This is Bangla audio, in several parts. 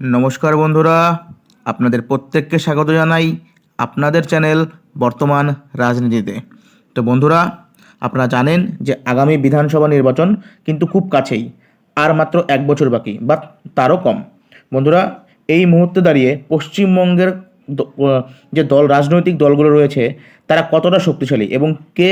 নমস্কার বন্ধুরা, আপনাদের প্রত্যেককে স্বাগত জানাই আপনাদের চ্যানেল বর্তমান রাজনীতিতে। তো বন্ধুরা, আপনারা জানেন যে আগামী বিধানসভা নির্বাচন কিন্তু খুব কাছেই, আর মাত্র এক বছর বাকি বা তারও কম। বন্ধুরা, এই মুহূর্তে দাঁড়িয়ে পশ্চিমবঙ্গের যে দল, রাজনৈতিক দলগুলো রয়েছে, তারা কতটা শক্তিশালী এবং কে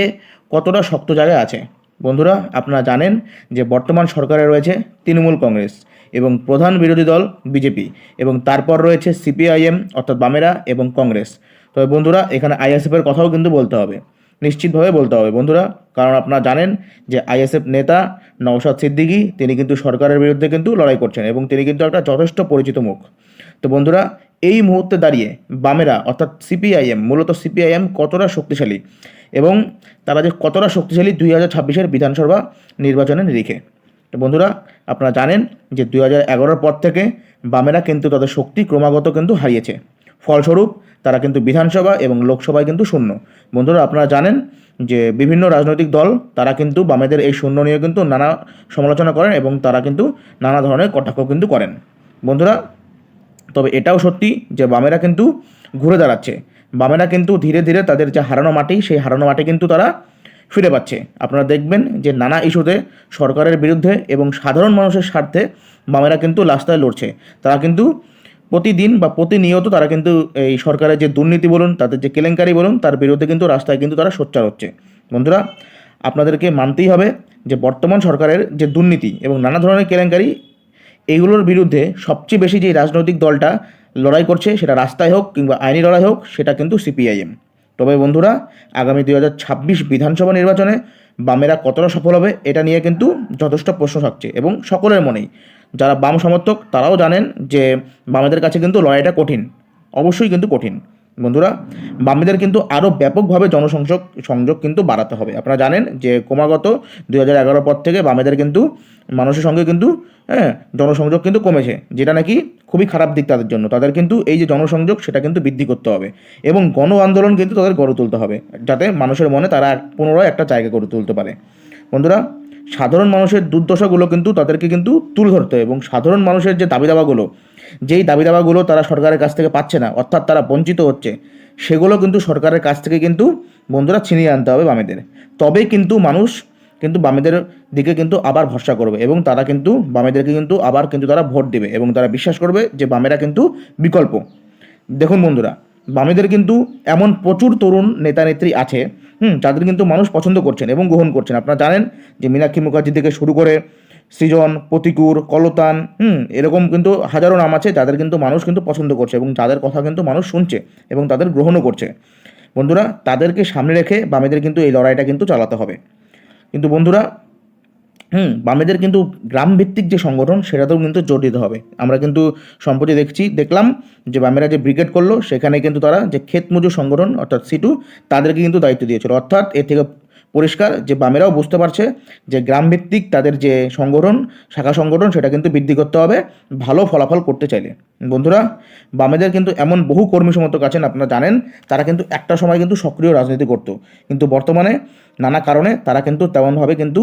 কতটা শক্ত জায়গায় আছে? বন্ধুরা, আপনারা জানেন যে বর্তমান সরকারে রয়েছে তৃণমূল কংগ্রেস এবং প্রধান বিরোধী দল বিজেপি এবং তারপর রয়েছে সিপিআইএম অর্থাৎ বামেরা এবং কংগ্রেস। তবে বন্ধুরা, এখানে আইএসএফের কথাও কিন্তু বলতে হবে। নিশ্চিতভাবে বলতে হবে বন্ধুরা, কারণ আপনারা জানেন যে আইএসএফ নেতা নওশাদ সিদ্দিকী, তিনি কিন্তু সরকারের বিরুদ্ধে কিন্তু লড়াই করছেন এবং তিনি কিন্তু একটা যথেষ্ট পরিচিত মুখ। তো বন্ধুরা এই মুহূর্তে দাঁড়িয়ে বামেরা, অর্থাৎ সিপিআইএম, মূলত সিপিআইএম কতটা শক্তিশালী এবং তারা যে কতটা শক্তিশালী দুই হাজার ছাব্বিশের বিধানসভা নির্বাচনের নিরিখে। তো বন্ধুরা, আপনারা জানেন যে দুই হাজার এগারোর পর থেকে বামেরা কিন্তু তাদের শক্তি ক্রমাগত কিন্তু হারিয়েছে। ফলস্বরূপ তারা কিন্তু বিধানসভা এবং লোকসভায় কিন্তু শূন্য। বন্ধুরা, আপনারা জানেন যে বিভিন্ন রাজনৈতিক দল, তারা কিন্তু বামেদের এই শূন্য নিয়ে কিন্তু নানা সমালোচনা করেন এবং তারা কিন্তু নানা ধরনের কটাক্ষ কিন্তু করেন। বন্ধুরা তবে এটাও সত্যি যে বামেরা কিন্তু ঘুরে দাঁড়াচ্ছে। বামেরা কিন্তু ধীরে ধীরে তাদের যে হারানো মাটি, সেই হারানো মাটি কিন্তু তারা ফিরে পাচ্ছে। আপনারা দেখবেন যে নানা ইস্যুতে সরকারের বিরুদ্ধে এবং সাধারণ মানুষের স্বার্থে বামেরা কিন্তু রাস্তায় লড়ছে। তারা কিন্তু প্রতিদিন বা প্রতিনিয়ত তারা কিন্তু এই সরকারের যে দুর্নীতি বলুন, তাদের যে কেলেঙ্কারি বলুন, তার বিরুদ্ধে কিন্তু রাস্তায় কিন্তু তারা সোচ্চার হচ্ছে। বন্ধুরা, আপনাদেরকে মানতেই হবে যে বর্তমান সরকারের যে দুর্নীতি এবং নানা ধরনের কেলেঙ্কারি এইগুলোর বিরুদ্ধে সবচেয়ে বেশি যে রাজনৈতিক দলটা লড়াই করছে সেটা রাস্তায় হোক কিংবা আইনি লড়াই হোক, সেটা কিন্তু সিপিআইএম। তবে বন্ধুরা, আগামী দুই হাজার ছাব্বিশ বিধানসভা নির্বাচনে বামেরা কতটা সফল হবে, এটা নিয়ে কিন্তু যথেষ্ট প্রশ্ন থাকছে এবং সকলের মনেই। যারা বাম সমর্থক, তারাও জানেন যে বামেদের কাছে কিন্তু লড়াইটা কঠিন। অবশ্যই কিন্তু কঠিন। বন্ধুরা, বামেদের কিন্তু আরও ব্যাপকভাবে জনসংযোগ, সংযোগ কিন্তু বাড়াতে হবে। আপনারা জানেন যে ক্রমাগত দুই হাজার এগারো পর থেকে বামেদের কিন্তু মানুষের সঙ্গে কিন্তু হ্যাঁ জনসংযোগ কিন্তু কমেছে, যেটা নাকি খুবই খারাপ দিক তাদের জন্য। তাদের কিন্তু এই যে জনসংযোগ, সেটা কিন্তু বৃদ্ধি করতে হবে এবং গণ আন্দোলন কিন্তু তাদের গড়ে তুলতে হবে, যাতে মানুষের মনে তারা পুনরায় একটা জায়গা গড়ে তুলতে পারে। বন্ধুরা সাধারণ মানুষের দুর্দশাগুলো কিন্তু তাদেরকে কিন্তু তুলে ধরতে হবে এবং সাধারণ মানুষের যে দাবি দাবাগুলো যেই দাবি দাবাগুলো তারা সরকারের কাছ থেকে পাচ্ছে না, অর্থাৎ তারা বঞ্চিত হচ্ছে, সেগুলো কিন্তু সরকারের কাছ থেকে কিন্তু বন্ধুরা ছিনিয়ে আনতে হবে বামেদের। তবেই কিন্তু মানুষ কিন্তু বামেদের দিকে কিন্তু আবার ভরসা করবে এবং তারা কিন্তু বামেদেরকে কিন্তু আবার কিন্তু তারা ভোট দেবে এবং তারা বিশ্বাস করবে যে বামেরা কিন্তু বিকল্প। দেখুন বন্ধুরা বামেদের কিন্তু এমন প্রচুর তরুণ নেতা নেত্রী আছে, হুম, যাদের কিন্তু মানুষ পছন্দ করছেন এবং গ্রহণ করছেন। আপনারা জানেন যে মীনাক্ষী মুখার্জি থেকে শুরু করে সৃজন, প্রতিকুর, কলতান, হুম, এরকম কিন্তু হাজারো নাম আছে যাদের কিন্তু মানুষ কিন্তু পছন্দ করছে এবং যাদের কথা কিন্তু মানুষ শুনছে এবং তাদের গ্রহণও করছে। বন্ধুরা, তাদেরকে সামনে রেখে বামেদের কিন্তু এই লড়াইটা কিন্তু চালাতে হবে। কিন্তু বন্ধুরা হুম, বামেদের কিন্তু গ্রামভিত্তিক যে সংগঠন, সেটাতেও কিন্তু জোর দিতে হবে। আমরা কিন্তু সম্প্রতি দেখছি, দেখলাম যে বামেরা যে ব্রিগেড করল, সেখানে কিন্তু তারা যে ক্ষেত মজুর সংগঠন, অর্থাৎ সিটু, তাদেরকে কিন্তু দায়িত্ব দিয়েছিল। অর্থাৎ এর থেকে পরিষ্কার যে বামেরাও বুঝতে পারছে যে গ্রামভিত্তিক তাদের যে সংগঠন, শাখা সংগঠন, সেটা কিন্তু বৃদ্ধি করতে হবে, ভালো ফলাফল করতে চাইলে। বন্ধুরা, বামেদের কিন্তু এমন বহু কর্মী সমর্থক আছেন, আপনারা জানেন, তারা কিন্তু একটা সময় কিন্তু সক্রিয় রাজনীতি করতো। কিন্তু বর্তমানে নানা কারণে তারা কিন্তু তেমনভাবে কিন্তু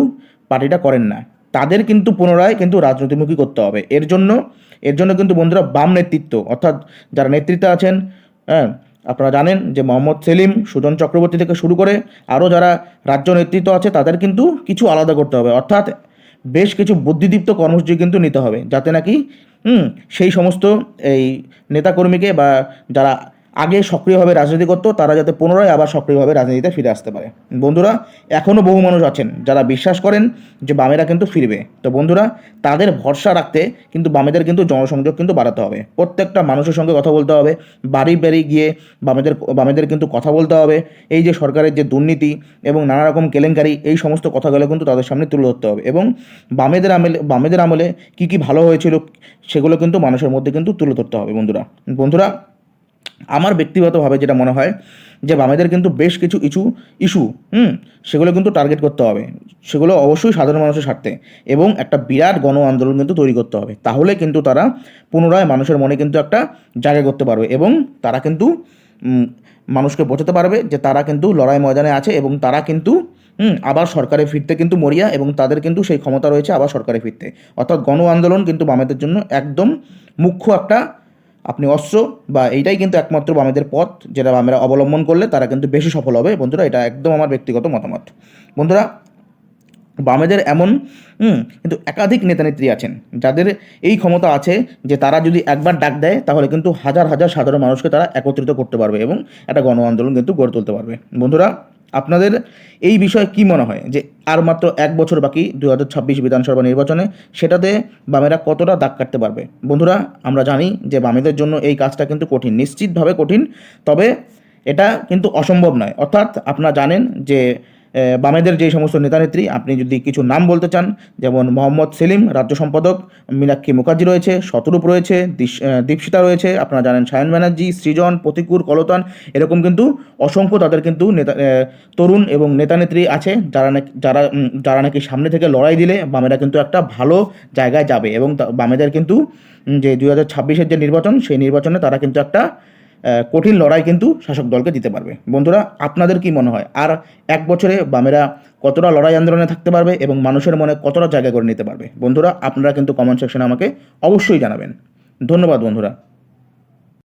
পার্টিটা করেন না। তাদের কিন্তু পুনরায় কিন্তু রাজনীতিমুখী করতে হবে। এর জন্য এর জন্য কিন্তু বন্ধুরা বাম নেতৃত্ব, অর্থাৎ যারা নেতৃত্বে আছেন হ্যাঁ আপনারা জানেন যে মোহাম্মদ সেলিম, সুজন চক্রবর্তী থেকে শুরু করে আরও যারা রাজ্য নেতৃত্ব আছে, তাদের কিন্তু কিছু আলাদা করতে হবে। অর্থাৎ বেশ কিছু বুদ্ধিদীপ্ত কর্মসূচি কিন্তু নিতে হবে, যাতে নাকি সেই সমস্ত এই নেতাকর্মীকে বা যারা আগে সক্রিয়ভাবে রাজনীতি করতো, তারা যাতে পুনরায় আবার সক্রিয়ভাবে রাজনীতিতে ফিরে আসতে পারে। বন্ধুরা এখনও বহু মানুষ আছেন যারা বিশ্বাস করেন যে বামেরা কিন্তু ফিরবে। তো বন্ধুরা, তাদের ভরসা রাখতে কিন্তু বামেদের কিন্তু জনসংযোগ কিন্তু বাড়াতে হবে। প্রত্যেকটা মানুষের সঙ্গে কথা বলতে হবে, বাড়ি বাড়ি গিয়ে বামেদের বামেদের কিন্তু কথা বলতে হবে, এই যে সরকারের যে দুর্নীতি এবং নানা রকম কেলেঙ্কারি, এই সমস্ত কথাগুলো কিন্তু তাদের সামনে তুলে ধরতে হবে এবং বামেদের আমলে বামেদের আমলে কী কী ভালো হয়েছিল, সেগুলো কিন্তু মানুষের মধ্যে কিন্তু তুলে ধরতে হবে বন্ধুরা। বন্ধুরা আমার ব্যক্তিগতভাবে যেটা মনে হয় যে বামেদের কিন্তু বেশ কিছু ইস্যু ইস্যু, হুম, সেগুলো কিন্তু টার্গেট করতে হবে। সেগুলো অবশ্যই সাধারণ মানুষের স্বার্থে এবং একটা বিরাট গণ আন্দোলন কিন্তু তৈরি করতে হবে। তাহলে কিন্তু তারা পুনরায় মানুষের মনে কিন্তু একটা জায়গা করতে পারবে এবং তারা কিন্তু মানুষকে বোঝাতে পারবে যে তারা কিন্তু লড়াই ময়দানে আছে এবং তারা কিন্তু, হুম, আবার সরকারে ফিরতে কিন্তু মরিয়া এবং তাদের কিন্তু সেই ক্ষমতা রয়েছে আবার সরকারে ফিরতে। অর্থাৎ গণ আন্দোলন কিন্তু বামেদের জন্য একদম মুখ্য একটা আপনি অস্ত্র বা এইটাই কিন্তু একমাত্র বামেদের পথ যেটা বামেরা অবলম্বন করলে তারা কিন্তু বেশি সফল হবে। বন্ধুরা, এটা একদম আমার ব্যক্তিগত মতামত। বন্ধুরা, বামেদের এমন কিন্তু একাধিক নেতানেত্রী আছেন, যাদের এই ক্ষমতা আছে যে তারা যদি একবার ডাক দেয়, তাহলে কিন্তু হাজার হাজার সাধারণ মানুষকে তারা একত্রিত করতে পারবে এবং একটা গণ আন্দোলন কিন্তু গড়ে তুলতে পারবে। বন্ধুরা আপনাদের এই বিষয়ে কি মনে হয়? যে আর মাত্র এক বছর বাকি দু হাজার ছাব্বিশ বিধানসভা নির্বাচনে সেটাতে বামেরা কতটা দাগ কাটতে পারবে? বন্ধুরা, আমরা জানি যে বামেদের জন্য এই কাজটা কিন্তু কঠিন, নিশ্চিতভাবে কঠিন। তবে এটা কিন্তু অসম্ভব নয়। অর্থাৎ আপনারা জানেন যে বামেদের যে সমস্ত নেতানেত্রী, আপনি যদি কিছু নাম বলতে চান, যেমন মোহাম্মদ সেলিম, রাজ্য সম্পাদক, মীনাক্ষী মুখার্জি রয়েছে, শতরূপ রয়েছে দীপশিতা রয়েছে, আপনারা জানেন সায়ন ব্যানার্জি, সৃজন, প্রতিকুর, কলতান, এরকম কিন্তু অসংখ্য তাদের কিন্তু নেতা তরুণ এবং নেতানেত্রী আছে, যারা নাকি, যারা যারা নাকি সামনে থেকে লড়াই দিলে বামেরা কিন্তু একটা ভালো জায়গায় যাবে এবং বামেদের কিন্তু যে দু হাজার ছাব্বিশের যে নির্বাচন, সেই নির্বাচনে তারা কিন্তু একটা কঠিন লড়াই কিন্তু শাসক দলকে দিতে পারবে। বন্ধুরা, আপনাদের কি মনে হয়? আর এক বছরে বামেরা কতটা লড়াই আন্দোলনে থাকতে পারবে এবং মানুষের মনে কতটা জায়গা করে নিতে পারবে? বন্ধুরা, আপনারা কিন্তু কমেন্ট সেকশনে আমাকে অবশ্যই জানাবেন। ধন্যবাদ, বন্ধুরা।